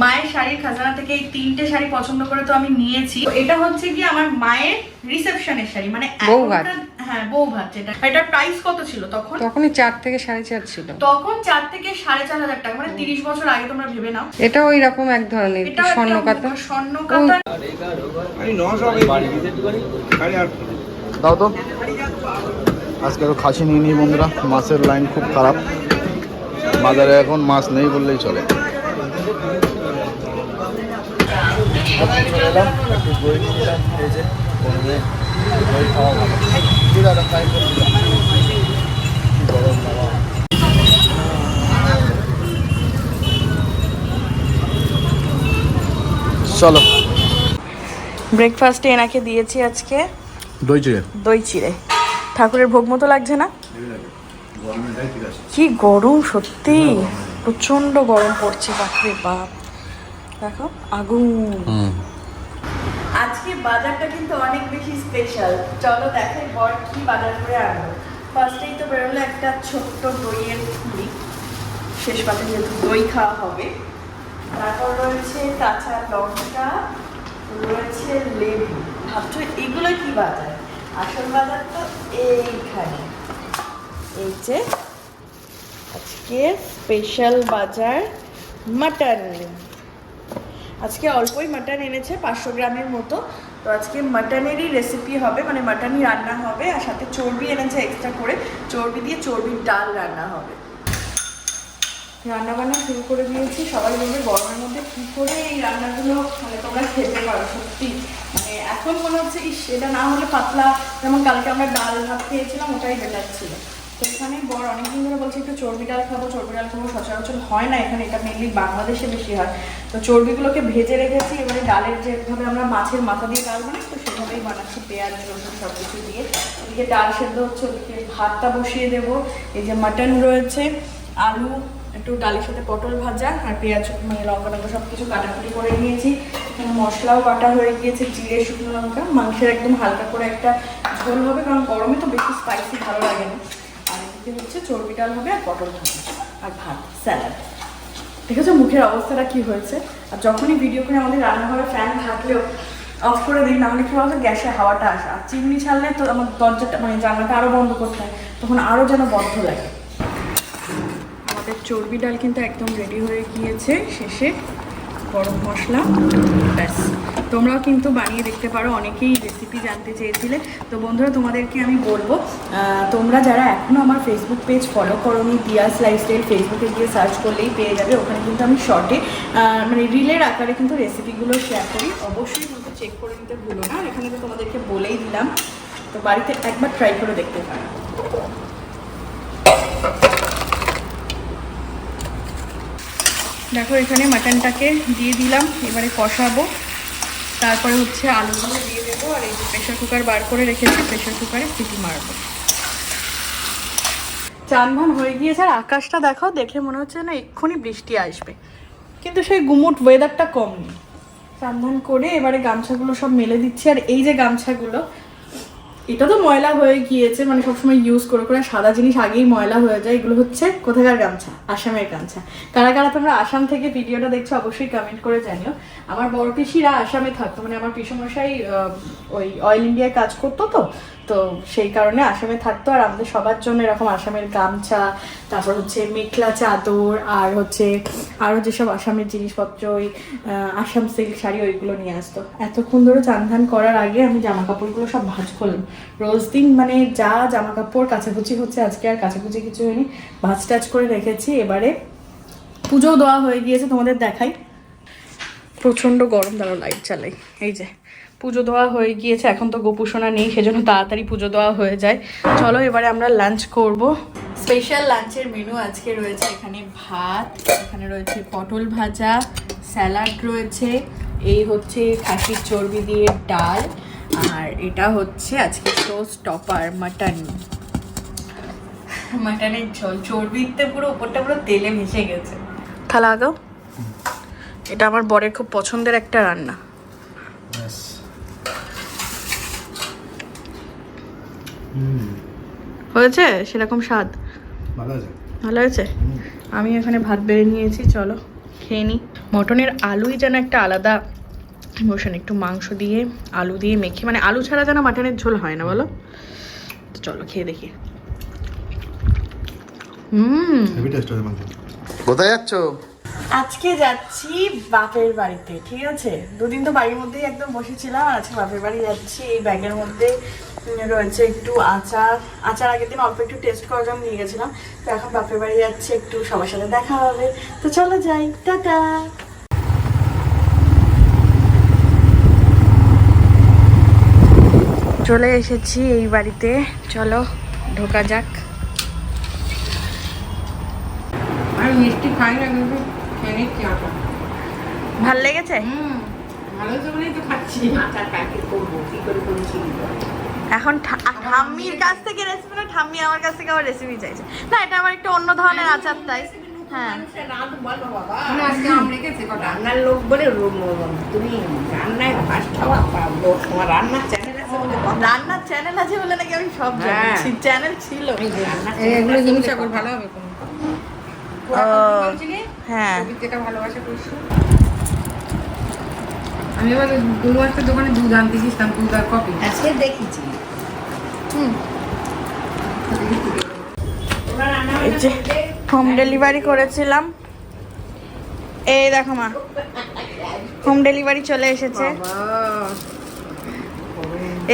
মায়ের শাড়ির খাজানা থেকে এই তিনটে শাড়ি পছন্দ করে তো আমি নিয়েছি। এটা হচ্ছে কি আমার মায়ের রিসেপশনের শাড়ি মানে হ্যাঁ বউ ভাত যেটা। এটার প্রাইস কত ছিল তখন? তখনই চার থেকে সাড়ে চার ছিল। তখন চার থেকে সাড়ে চার হাজার টাকা মানে তিরিশ বছর আগে তোমরা ভেবে নাও। এটা ওই রকম এক ধরনের এটা স্বর্ণ কাতা স্বর্ণ কাতা আমি নশো সাড়ে আট দাও তো। আজকে তো খাসি নিয়ে নিই বন্ধুরা মাছের লাইন খুব খারাপ। বাজারে এখন মাছ নেই বললেই চলে। চলে। একটু দই নিলাম এই যে গরমে খাওয়া ভালো ফ্রাই করে দিলাম গরম বাবা চলো ব্রেকফাস্টে এনাকে দিয়েছি আজকে দই চিড়ে। দই চিড়ে। ঠাকুরের ভোগ মতো লাগছে না? কি গরম সত্যি। প্রচণ্ড গরম পড়ছে বাপরে বাপ। দেখো আগুন। আজকে বাজারটা কিন্তু অনেক বেশি স্পেশাল চলো দেখাই বর কি বাজার করে আনলো। ফার্স্টেই তো বেরোলো একটা ছোট্ট দইয়ের ফুলি শেষ পাতে যেহেতু দই খাওয়া হবে। তারপর রয়েছে কাঁচা লঙ্কা রয়েছে লেবু। ভাবছ এগুলো কি বাজার? আসল বাজার তো এইখানে। এই যে আজকে স্পেশাল বাজার মাটন। আজকে অল্পই মাটন এনেছে, পাঁচশো গ্রামের মতো। তো আজকে মাটনেরই রেসিপি হবে মানে মাটনই রান্না হবে, আর সাথে চর্বি এনেছে এক্সট্রা করে। চর্বি দিয়ে চর্বির ডাল রান্না হবে। রান্না বান্না শুরু করে দিয়েছি। সবাই বলবে, গরমের মধ্যে কি করে এই রান্নাগুলো মানে তোমরা খেতে পারো, সত্যি? মানে এখন মনে হচ্ছে, ইস, এটা না হলে পাতলা, যেমন কালকে আমরা ডাল ভাত খেয়েছিলাম, ওটাই বেটার ছিল। তো এখানে বড় অনেকদিন ধরে বলছি, একটু চর্বি ডাল খাব, চর্বি ডাল খাব। সচরাচর হয় না, এখানে এটা মেনলি বাংলাদেশে বেশি হয়। তো চর্বিগুলোকে ভেজে রেখেছি, এবারে ডালের যেভাবে আমরা মাছের মাথা দিয়ে ডাল বানাই, তো সেভাবেই বানাচ্ছি পেঁয়াজ, রসুন সব কিছু দিয়ে। ওদিকে ডাল সেদ্ধ হচ্ছে, ওদিকে ভাতটা বসিয়ে দেবো। এই যে মাটন রয়েছে, আলু, একটু ডালের সাথে পটল ভাজা আর পেঁয়াজ মানে লঙ্কা টঙ্কা সব কিছু কাটাকুটি করে নিয়েছি। এখানে মশলাও বাটা হয়ে গিয়েছে, জিরে, শুকনো লঙ্কা। মাংসের একদম হালকা করে একটা ঝোল হবে, কারণ গরমে তো বেশি স্পাইসি ভালো লাগে না। এদিকে হচ্ছে? চর্বি ডাল হবে আর পটল ভাজা আর ভাত, স্যালাড। আছে মুখের অবস্থাটা কি হয়েছে? আর যখনই ভিডিও করে আমাদের রান্নাঘরে ফ্যান থাকলেও অফ করে দিই নাহলে কি বলতো, গ্যাসে হাওয়াটা আসে। আর চিমনি ছাড়লে তো আমার দরজাটা মানে জানলাটা আরও বন্ধ করতে হয়, তখন আরও যেন বদ্ধ লাগে। আমাদের চর্বি ডাল কিন্তু একদম রেডি হয়ে গিয়েছে শেষে। গরম মশলা। ব্যাস। তোমরাও কিন্তু বানিয়ে দেখতে পারো, অনেকেই রেসিপি জানতে চেয়েছিলে। তো বন্ধুরা, তোমাদেরকে আমি বলব তোমরা যারা এখনও আমার ফেসবুক পেজ ফলো করো নি দিয়াস লাইফস্টাইল ফেসবুকে গিয়ে সার্চ করলেই পেয়ে যাবে। ওখানে কিন্তু আমি শর্টে মানে রিলের আকারে কিন্তু রেসিপিগুলো শেয়ার করি। অবশ্যই কিন্তু চেক করে নিতে ভুলো না। এখানে তো তোমাদেরকে বলেই দিলাম। তো বাড়িতে একবার ট্রাই করে দেখতে পারো। দেখো, এখানে মাটনটাকে দিয়ে দিলাম, এবারে কষাবো। তারপরে হচ্ছে আলুগুলো দিয়ে দেবো, আর এই প্রেশার কুকার বার করে রেখেছি প্রেশার কুকারে সিটি মারবো। চান ভান হয়ে গিয়েছে, আর আকাশটা দেখো দেখে মনে হচ্ছে না এক্ষুনি বৃষ্টি আসবে। কিন্তু সেই গুমুট ওয়েদারটা কম নেই। চান ধান করে এবারে গামছাগুলো সব মেলে দিচ্ছি, আর এই যে গামছাগুলো এটা তো ময়লা হয়ে গিয়েছে মানে সবসময় ইউজ করে করে সাদা জিনিস আগেই ময়লা হয়ে যায়, এগুলো হচ্ছে কোথাকার গামছা? আসামের গামছা। কারা কারা তোমরা আসাম থেকে ভিডিওটা দেখছ অবশ্যই কমেন্ট করে জানিও। আমার বড় পিসিরা আসামে থাকতো মানে আমার পিসমশাই ওই অয়েল ইন্ডিয়ায় কাজ করতো তো তো সেই কারণে আসামে থাকতো। আর আমাদের সবার জন্য এরকম আসামের গামছা, তারপর হচ্ছে মেখলা চাদর, আর হচ্ছে আরও যেসব আসামের জিনিসপত্র, ওই আসাম সিল্ক শাড়ি, ওইগুলো নিয়ে আসতো। এতক্ষণ ধরে চান করার আগে আমি জামা কাপড়গুলো সব ভাঁজ করলাম। রোজ দিন মানে যা জামা কাপড় কাচাকুচি হচ্ছে, আজকে আর কাচাকুচি কিছু হয়নি। ভাজ টাজ করে রেখেছি, এবারে পুজো দেওয়া হয়ে গিয়েছে, তোমাদের দেখাই। প্রচণ্ড গরম দাঁড়ো লাইট চালাই এই যে, পুজো দেওয়া হয়ে গিয়েছে, এখন তো গোপুসোনা নেই, সেজন্য তাড়াতাড়ি পুজো দেওয়া হয়ে যায়। চলো, এবারে আমরা লাঞ্চ করব। স্পেশাল লাঞ্চের মেনু আজকে রয়েছে, এখানে ভাত, এখানে রয়েছে পটল ভাজা স্যালাড রয়েছে, এই হচ্ছে খাসির চর্বি দিয়ে ডাল। আর এটা হচ্ছে আজকে শো স্টপার মাটন মাটনের ঝোল চর্বিতে পুরো উপরটা পুরো তেলে মিশে গেছে। থালা আগাও। এটা আমার বরের খুব পছন্দের একটা রান্না। হয়েছে? সেরকম স্বাদ? ভালো ভালো হয়েছে? আমি এখানে ভাত বেড়ে নিয়েছি চলো। খেয়ে নিই মটনের আলুই যেন একটা আলাদা ইমোশন একটু মাংস দিয়ে আলু দিয়ে মেখে মানে আলু ছাড়া যেন মাটনের ঝোল হয় না বলো? তো চলো খেয়ে দেখি। হুম। কোথায় যাচ্ছ? আজকে যাচ্ছি বাপের বাড়িতে ঠিক আছে? দুদিন তো বাড়ির মধ্যেই একদম বসেছিলাম আর আজকে বাপের বাড়ি যাচ্ছি। এই ব্যাগের মধ্যে রয়েছে একটু আচার। আচার আগের দিন অল্প একটু টেস্ট করার জন্য নিয়ে গেছিলাম। তো এখন বাপের বাড়ি যাচ্ছি একটু সবার সাথে দেখা হবে। তো চলো যাই টাটা! চলে এসেছি এই বাড়িতে। চলো ঢোকা যাক। আমি মিষ্টি খাই না কিন্তু খেয়ে আটা ভালো লেগেছে? হুম ভালো তো তো খাচ্ছি। আটার প্যাকেট করব? কি করে করেছি এখন ঠা- ঠাম্মির কাছ থেকে রেসিপি না ঠাম্মি আমার কাছ থেকে আবার রেসিপি চাইছে। না এটা আমার একটু অন্য ধরনের আচার তাই। হ্যাঁ। মানে রান্নার লোক বলে তুমি রান্নায় ফার্স্ট হওয়া তোমার রান্নার চ্যানেল। রান্নার চ্যানেল আছে বলে নাকি আমি সব। জানি। চ্যানেল ছিল। এগুলো জিনিস এখন ভালো হবে হ্যাঁ। ভালোবাসা করছ। আমি এবার দু মাসের দোকানে দুধ আনতে গেছিলাম দুধ আর কফি। আজকে দেখেছি। তোমরা রান্না এই যে হোম ডেলিভারি করেছিলাম। এই দেখো মা হোম ডেলিভারি চলে এসেছে।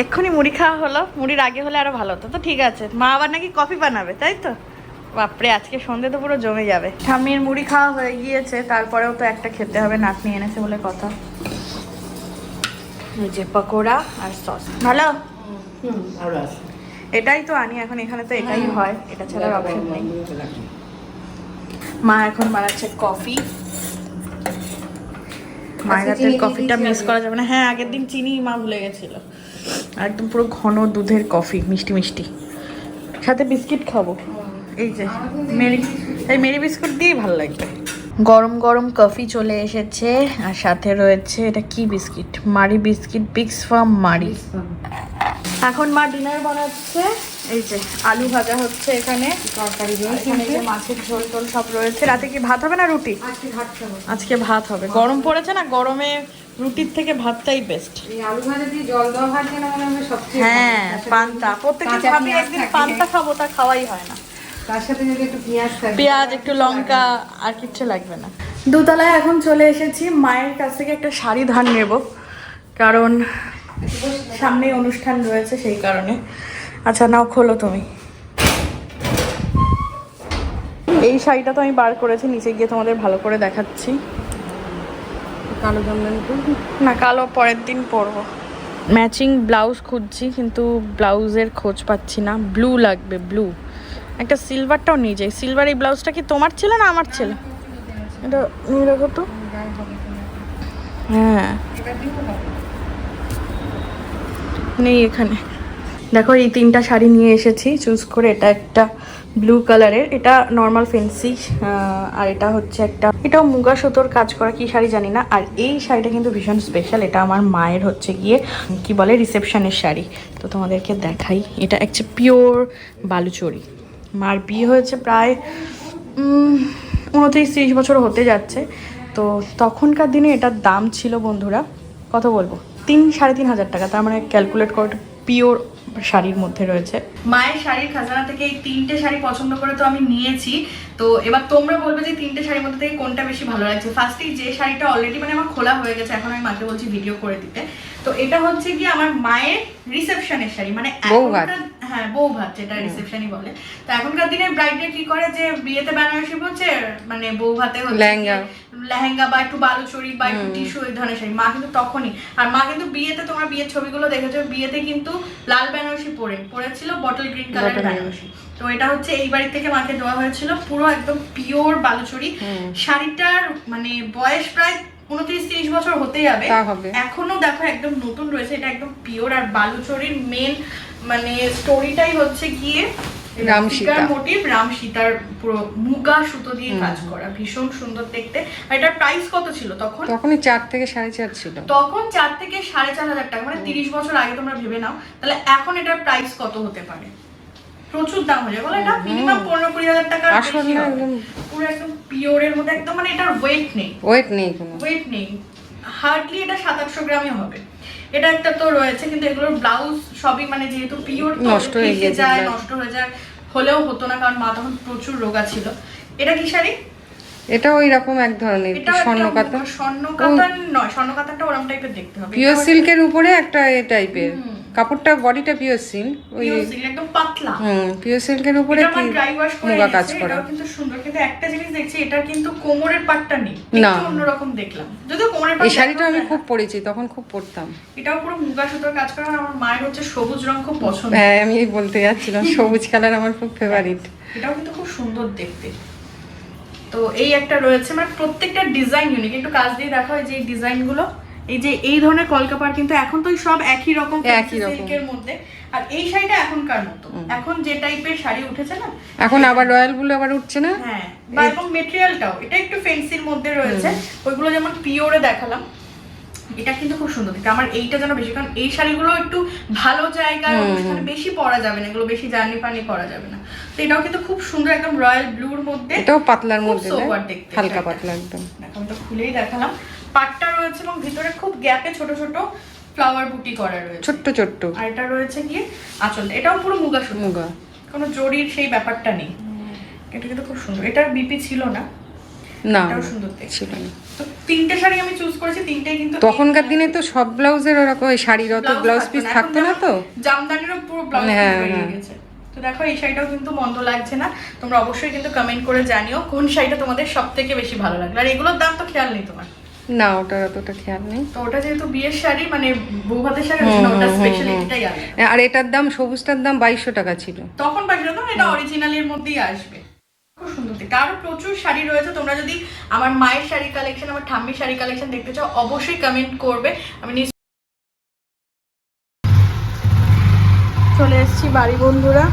এক্ষুনি মুড়ি খাওয়া হলো মুড়ির আগে হলে আরও ভালো হতো। তো ঠিক আছে মা আবার নাকি কফি বানাবে তাই তো? বাপরে আজকে সন্ধে তো পুরো জমে যাবে। ঠাম্মির মুড়ি খাওয়া হয়ে গিয়েছে তারপরেও তো একটা খেতে হবে নাতনি এনেছে বলে কথা। যে পকোড়া আর সস। ভালো? হুম, এটাই তো আনি এখন এখানে তো এটাই হয়। এটা ছাড়া অপশন নেই। মা এখন বানাচ্ছে কফি। মায়ের হাতের কফিটা মিস করা যাবে না। হ্যাঁ আগের দিন চিনি মা ভুলে গেছিল। একদম পুরো ঘন দুধের কফি মিষ্টি মিষ্টি। সাথে বিস্কিট খাব। এই যে মেরি এই মেরি বিস্কুট দিয়েই ভালো লাগবে। গরম গরম কফি চলে এসেছে আর সাথে রয়েছে এটা কি বিস্কিট? মারি বিস্কিট বিক্স ফার্ম মারি। এখন মা ডিনার বানাচ্ছে। এই যে আলু ভাজা হচ্ছে এখানে। তরকারি আর এখানে যে মাছের ঝোল টোল সব রয়েছে। রাতে কি ভাত হবে না রুটি? আজকে ভাত হবে। গরম পড়েছে না? গরমে রুটির থেকে ভাতটাই বেস্ট এই আলু ভাজা দিয়ে জল দেওয়া ভাত যেন মনে হবে সবচেয়ে হ্যাঁ। পান্তা। প্রত্যেকদিন ভাবি একদিন পান্তা খাব তা খাওয়াই হয় না। তার সাথে যদি একটু পেঁয়াজ থাকে পেঁয়াজ একটু লঙ্কা আর কিচ্ছু লাগবে না। দোতলায় এখন চলে এসেছি। মায়ের কাছ থেকে একটা শাড়ি ধার নেব কারণ সামনে অনুষ্ঠান রয়েছে সেই কারণে। আচ্ছা নাও খোলো তুমি। এই শাড়িটা তো আমি বার করেছি নিচে গিয়ে তোমাদের ভালো করে দেখাচ্ছি। কালো জামদানি করবি না, কালো পরের দিন পরবো। ম্যাচিং ব্লাউজ খুঁজছি, কিন্তু ব্লাউজের খোঁজ পাচ্ছি না। ব্লু লাগবে ব্লু একটা সিলভারটাও নিয়ে যাই। সিলভার এই ব্লাউজটা কি তোমার ছিল না আমার ছিল? এটা নিয়ে রাখো তো। হ্যাঁ। নেই এখানে। দেখো, এই তিনটা শাড়ি নিয়ে এসেছি। চুজ করে এটা একটা ব্লু কালারের। এটা নর্মাল ফেন্সি আর এটা হচ্ছে একটা এটাও মুগা সুতোর কাজ করা কি শাড়ি জানি না। আর এই শাড়িটা কিন্তু ভীষণ স্পেশাল এটা আমার মায়ের হচ্ছে গিয়ে, কি বলে রিসেপশনের শাড়ি। তো তোমাদেরকে দেখাই। এটা একটা পিওর বালুচরি। মার বিয়ে হয়েছে প্রায় উনত্রিশ তিরিশ বছর হতে যাচ্ছে। তো তখনকার দিনে এটার দাম ছিল বন্ধুরা, কত বলব? তিন, সাড়ে তিন হাজার টাকা। তার মানে ক্যালকুলেট করে পিওর শাড়ির মধ্যে রয়েছে। মায়ের শাড়ির খাজানা থেকে এই তিনটে শাড়ি পছন্দ করে তো আমি নিয়েছি। তো এবার তোমরা বলবে যে তিনটে শাড়ির মধ্যে থেকে কোনটা বেশি ভালো লাগছে? ফার্স্টেই যে শাড়িটা অলরেডি মানে আমার খোলা হয়ে গেছে, এখন আমি মাকে বলছি ভিডিও করে দিতে। তো এটা হচ্ছে কি আমার মায়ের রিসেপশনের শাড়ি মানে বৌভাত। হ্যাঁ বউ ভাত যেটা রিসেপশনই বলে। তো এখনকার দিনে ব্রাইডে কি করে যে বিয়েতে বেনারসি পড়ছে মানে বউ ভাতে লেহেঙ্গা। লেহেঙ্গা বা একটু বালুচরি বা একটু টিস্যু এই ধরনের শাড়ি। মা কিন্তু তখনই। আর মা কিন্তু বিয়েতে তোমরা বিয়ের ছবিগুলো দেখেছ বিয়েতে কিন্তু লাল বেনারসি পরে পরেছিল বটল গ্রিন কালার বেনারসি। তো এটা হচ্ছে এই বাড়ি থেকে মাকে দেওয়া হয়েছিল পুরো একদম পিওর বালুচরি। শাড়িটার মানে বয়স প্রায় উনত্রিশ তিরিশ বছর হতে যাবে হবে। এখনও দেখো একদম নতুন রয়েছে এটা একদম পিওর আর বালুচরির মেন মানে স্টোরিটাই হচ্ছে গিয়ে রাম সীতা। মোটিভ রাম সীতার পুরো মুগা সুতো দিয়ে কাজ করা ভীষণ সুন্দর দেখতে। আর এটার প্রাইস কত ছিল তখন? তখনই চার থেকে সাড়ে চার ছিল। তখন চার থেকে সাড়ে চার হাজার টাকা মানে তিরিশ বছর আগে তোমরা ভেবে নাও তাহলে এখন এটার প্রাইস কত হতে পারে? প্রচুর দাম হয়ে যায়। বলে এটা মিনিমাম পনেরো কুড়ি হাজার টাকা আসল পুরো একদম পিওরের মধ্যে একদম মানে এটার ওয়েট নেই। ওয়েট নেই কোনো। ওয়েট নেই। হার্ডলি এটা সাত আটশো গ্রামই হবে। এটা একটা তো রয়েছে কিন্তু এগুলোর ব্লাউজ সবই মানে যেহেতু পিওর নষ্ট হয়ে যায়। নষ্ট হয়ে যায়। হলেও হতো না কারণ মা তখন প্রচুর রোগা ছিল। এটা কি শাড়ি? এটা ওই রকম এক ধরনের এটা স্বর্ণ কাতা নয় স্বর্ণ কাতানটা ওরম টাইপের দেখতে হবে। পিওর সিল্কের উপরে একটা এ টাইপের কাপড়টা বডিটা পিওর সিল্ক ওই একদম পাতলা। হুম পিওর সিল্কের উপরে কি মুগা কাজ করা। কিন্তু সুন্দর। কিন্তু একটা জিনিস দেখছি এটা কিন্তু কোমরের পাটটা নেই। না। অন্যরকম দেখলাম। যদিও কোমরের পাট এই শাড়িটা আমি খুব পরেছি তখন খুব পরতাম। এটাও পুরো মুগা সুতোর কাজ করা আমার মায়ের হচ্ছে সবুজ রং খুব পছন্দ। হ্যাঁ আমি বলতে যাচ্ছিলাম সবুজ কালার আমার খুব ফেভারিট এটাও কিন্তু খুব সুন্দর দেখতে। তো এই একটা রয়েছে মানে প্রত্যেকটা ডিজাইন ইউনিক একটু কাজ দিয়ে দেখা হয় যে এই ডিজাইনগুলো এই যে এই ধরনের কলকাপার কিন্তু এখন তো সব একই রকম একই রকম। সিল্কের মধ্যে। আর এই শাড়িটা এখনকার মতো। এখন যে টাইপের শাড়ি উঠেছে না এখন আবার রয়্যাল ব্লু আবার উঠছে না? হ্যাঁ বা এবং মেটেরিয়ালটাও এটা একটু ফেন্সির মধ্যে রয়েছে। ওইগুলো যেমন পিওরে দেখালাম এটা কিন্তু খুব সুন্দর। দেখতে আমার এইটা যেন বেশি কারণ এই শাড়িগুলো একটু ভালো জায়গায় অনুষ্ঠানে বেশি পরা যাবে না। এগুলো বেশি জার্নি ফার্নি করা যাবে না। তো এটাও কিন্তু খুব সুন্দর একদম রয়্যাল ব্লুর মধ্যে। এটাও পাতলার মধ্যে হালকা পাতলা একদম। আমি তো খুলেই দেখালাম। পাটটা রয়েছে এবং ভিতরে খুব গ্যাপে ছোট ছোট ফ্লাওয়ার বুটি করা রয়েছে। ছোট্ট ছোট্ট। আর এটা রয়েছে গিয়ে আঁচল। এটাও পুরো মুগা মুগা। কোনো জরির সেই ব্যাপারটা নেই। এটা কিন্তু খুব সুন্দর। এটার বিপি ছিল না। না সুন্দর ছিল না। তো তিনটে শাড়ি আমি চুজ করেছি। তিনটেই কিন্তু তখনকার দিনে তো সব ব্লাউজের ওরকম ওই শাড়ির অত ব্লাউজ পিস থাকতো না। তো। জামদানিরও পুরো ব্লাউজ হ্যাঁ, বেরিয়ে হ্যাঁ। গেছে। তো দেখো এই শাড়িটাও কিন্তু মন্দ লাগছে না। তোমরা অবশ্যই কিন্তু কমেন্ট করে জানিও কোন শাড়িটা তোমাদের সব থেকে বেশি ভালো লাগল। আর এগুলোর দাম তো খেয়াল নেই তোমার। না ওটার অতটা খেয়াল নেই। তো ওটা যেহেতু বিয়ের শাড়ি মানে বউ ভাতের শাড়ি ওটা স্পেশালিটিটাই আলাদা। আর এটার দাম সবুজটার দাম বাইশশো টাকা ছিল। তখন পাঠিয়ে দাও এটা অরিজিনালের মধ্যেই আসবে। খুব সুন্দর দেখতে। আরও প্রচুর শাড়ি রয়েছে তোমরা যদি আমার মায়ের শাড়ি কালেকশন আমার ঠাম্মির শাড়ি কালেকশন দেখতে চাও অবশ্যই কমেন্ট করবে। আমি চলে এসেছি বাড়ি বন্ধুরা।